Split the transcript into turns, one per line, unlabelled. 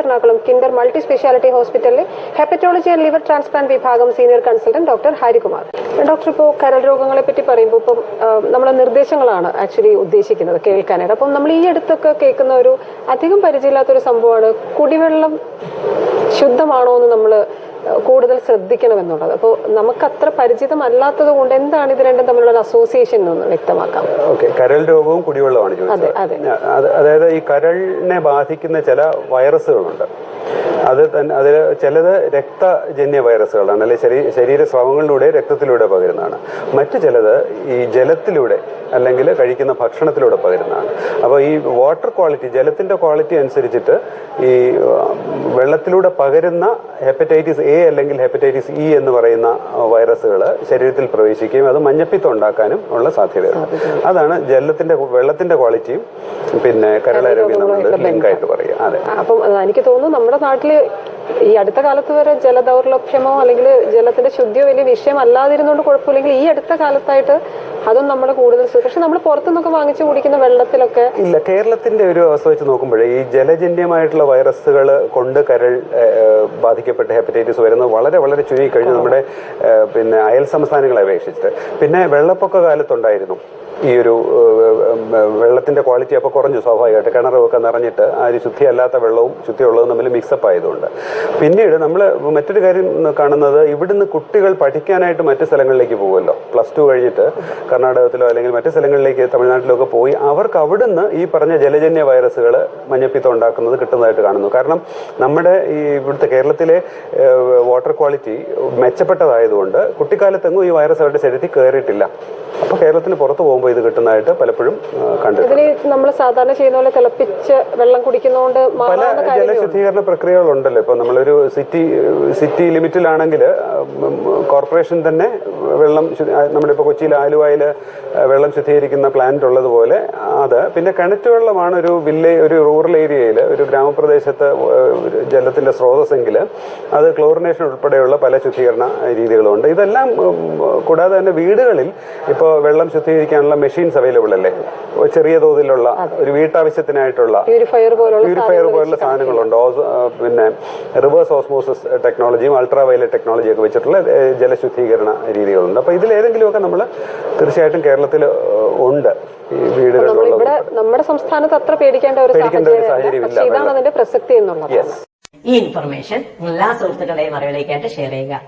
Ernakulam Kinder multi speciality ഹോസ്പിറ്റലിലെ hepatology and liver transplant വിഭാഗം senior consultant doctor Harikumar. Doctor ഇപ്പോൾ കരൾ രോഗങ്ങളെ പറ്റി പറയുമ്പോൾ ഇപ്പം നമ്മളെ നിർദ്ദേശങ്ങളാണ് ആക്ച്വലി ഉദ്ദേശിക്കുന്നത് കേൾക്കാനായിട്ട്. അപ്പം നമ്മൾ ഈ അടുത്തൊക്കെ കേൾക്കുന്ന ഒരു അധികം പരിചയമില്ലാത്തൊരു സംഭവമാണ് കുടിവെള്ളം ശുദ്ധമാണോ എന്ന് നമ്മൾ കൂടുതൽ ശ്രദ്ധിക്കണമെന്നുള്ളത്. അപ്പോൾ നമുക്ക് അത്ര പരിചിതമല്ലാത്തത് കൊണ്ട് എന്താണ് ഇത് രണ്ടും തമ്മിലുള്ള അസോസിയേഷൻ എന്ന് വ്യക്തമാക്കാം.
ഓക്കെ കരൾ രോഗവും കുടിവെള്ളമാണ്. അതായത് ഈ കരളിനെ ബാധിക്കുന്ന ചില വൈറസുകളുണ്ട് അത് തന്നെ അതിൽ ചിലത് രക്തജന്യ വൈറസുകളാണ് അല്ലെങ്കിൽ ശരീ ശരീര സ്രവങ്ങളിലൂടെ രക്തത്തിലൂടെ പകരുന്നതാണ്. മറ്റു ചിലത് ഈ ജലത്തിലൂടെ അല്ലെങ്കിൽ കഴിക്കുന്ന ഭക്ഷണത്തിലൂടെ പകരുന്നതാണ്. അപ്പോൾ ഈ വാട്ടർ ക്വാളിറ്റി ജലത്തിന്റെ ക്വാളിറ്റി അനുസരിച്ചിട്ട് ഈ വെള്ളത്തിലൂടെ പകരുന്ന ഹെപ്പറ്റൈറ്റിസ് എ അല്ലെങ്കിൽ ഹെപ്പറ്റൈറ്റിസ് ഇ എന്ന് പറയുന്ന വൈറസുകൾ ശരീരത്തിൽ പ്രവേശിക്കുകയും അത് മഞ്ഞപ്പിത്തം ഉണ്ടാക്കാനും ഉള്ള സാധ്യതയുണ്ട്. അതാണ് ജലത്തിന്റെ വെള്ളത്തിന്റെ ക്വാളിറ്റിയും പിന്നെ കരളാരോഗ്യം നമ്മൾ ലിങ്ക് ആയിട്ട് പറയുക. അതെ.
അപ്പം എനിക്ക് തോന്നുന്നു നമ്മുടെ നാട്ടിൽ ഈ അടുത്ത കാലത്ത് വരെ ജലദൗർലഭ്യമോ അല്ലെങ്കിൽ ജലത്തിന്റെ ശുദ്ധിയോ വലിയ വിഷയം അല്ലാതിരുന്നോണ്ട് കുഴപ്പമില്ലെങ്കിൽ ഈ അടുത്ത കാലത്തായിട്ട് അതും നമ്മൾ കൂടുതൽ പക്ഷെ നമ്മൾ പുറത്തുനിന്നൊക്കെ വാങ്ങിച്ചു കുടിക്കുന്ന വെള്ളത്തിലൊക്കെ
ഇല്ല കേരളത്തിന്റെ ഒരു അവസ്ഥ വെച്ച് നോക്കുമ്പോഴേ ഈ ജലജന്യമായിട്ടുള്ള വൈറസുകൾ കൊണ്ട് കരൾ ബാധിക്കപ്പെട്ട ബാധിക്കപ്പെട്ട് ഹെപ്പറ്റൈറ്റിസ് വരുന്നത് വളരെ വളരെ ചുരുങ്ങി കഴിഞ്ഞു നമ്മുടെ പിന്നെ അയൽ സംസ്ഥാനങ്ങളെ അപേക്ഷിച്ചിട്ട്. പിന്നെ വെള്ളപ്പൊക്ക കാലത്തുണ്ടായിരുന്നു ഈ ഒരു ഏഹ്, വെള്ളത്തിന്റെ ക്വാളിറ്റി അപ്പോൾ കുറഞ്ഞു സ്വാഭാവികമായിട്ട്. കിണറുമൊക്കെ നിറഞ്ഞിട്ട് ആ ശുദ്ധിയല്ലാത്ത വെള്ളവും ശുദ്ധിയുള്ളതും തമ്മിൽ മിക്സപ്പ് ആയതുകൊണ്ട്. പിന്നീട് നമ്മൾ മറ്റൊരു കാര്യം കാണുന്നത് ഇവിടുന്ന് കുട്ടികൾ പഠിക്കാനായിട്ട് മറ്റ് സ്ഥലങ്ങളിലേക്ക് പോകുമല്ലോ. പ്ലസ് ടു കഴിഞ്ഞിട്ട് കർണാടകത്തിലോ അല്ലെങ്കിൽ മറ്റ് സ്ഥലങ്ങളിലേക്ക് തമിഴ്നാട്ടിലോ ഒക്കെ പോയി അവർക്ക് അവിടുന്ന് ഈ പറഞ്ഞ ജലജന്യ വൈറസുകൾ മഞ്ഞപ്പിത്തം ഉണ്ടാക്കുന്നത് കിട്ടുന്നതായിട്ട് കാണുന്നു. കാരണം നമ്മുടെ ഈ ഇവിടുത്തെ കേരളത്തിലെ വാട്ടർ ക്വാളിറ്റി മെച്ചപ്പെട്ടതായതുകൊണ്ട് കുട്ടിക്കാലത്തെങ്ങും ഈ വൈറസ് അവരുടെ ശരീരത്തിൽ കയറിയിട്ടില്ല അപ്പോൾ കേരളത്തിന് പുറത്ത് പോകുമ്പോൾ ഇത് കിട്ടുന്നതായിട്ട് പലപ്പോഴും കണ്ടിട്ടുണ്ട്.
നമ്മൾ സാധാരണ ചെയ്യുന്ന പോലെ തിളപ്പിച്ച് വെള്ളം കുടിക്കുന്നതുകൊണ്ട്
പല ജലശുദ്ധീകരണ പ്രക്രിയകളുണ്ടല്ലോ. ഇപ്പൊ നമ്മളൊരു സിറ്റി സിറ്റി ലിമിറ്റിലാണെങ്കിൽ കോർപ്പറേഷൻ തന്നെ വെള്ളം നമ്മുടെ ഇപ്പോൾ കൊച്ചിയിൽ ആലുവായിൽ വെള്ളം ശുദ്ധീകരിക്കുന്ന പ്ലാന്റ് ഉള്ളതുപോലെ അത് പിന്നെ കിണറ്റ് വെള്ളമാണ് ഒരു വില്ലേജ് ഒരു റൂറൽ ഏരിയയിൽ ഒരു ഗ്രാമപ്രദേശത്ത് ജലത്തിന്റെ സ്രോതസ്സെങ്കിൽ അത് ക്ലോറിനേഷൻ ഉൾപ്പെടെയുള്ള പല ശുദ്ധീകരണ രീതികളുണ്ട്. ഇതെല്ലാം കൂടാതെ തന്നെ വീടുകളിൽ ഇപ്പോൾ വെള്ളം ശുദ്ധീകരിക്കാനുള്ള മെഷീൻസ് അവൈലബിൾ അല്ലേ? ചെറിയ തോതിലുള്ള ഒരു വീട്ടാവശ്യത്തിനായിട്ടുള്ള
പ്യൂരിഫയർ പോലുള്ള
പ്യൂരിഫയർ പോലുള്ള സാധനങ്ങളുണ്ട്. പിന്നെ റിവേഴ്സ് ഓസ്മോസിസ് ടെക്നോളജിയും അൾട്രാ വയലറ്റ് ടെക്നോളജിയും ഒക്കെ വെച്ചിട്ടുള്ള ജലശുദ്ധീകരണ രീതികളുണ്ട്. അപ്പോൾ ഇതിലേതെങ്കിലുമൊക്കെ നമ്മൾ തീർച്ചയായിട്ടും കേരളത്തിൽ ഉണ്ട് ഈ വീടുകളിലുള്ള
നമ്മുടെ സംസ്ഥാനത്ത് അത്ര പേടിക്കേണ്ട ഒരു
പേടിക്കേണ്ട ഒരു
സാഹചര്യം
സാഹചര്യമില്ല.
ഇതാണ് അതിന്റെ പ്രസക്തി എന്നുള്ളത്.
ഈ ഇൻഫർമേഷൻ എല്ലാ സുഹൃത്തുക്കളുടെയും അറിവിലേക്കായിട്ട് ഷെയർ ചെയ്യുക.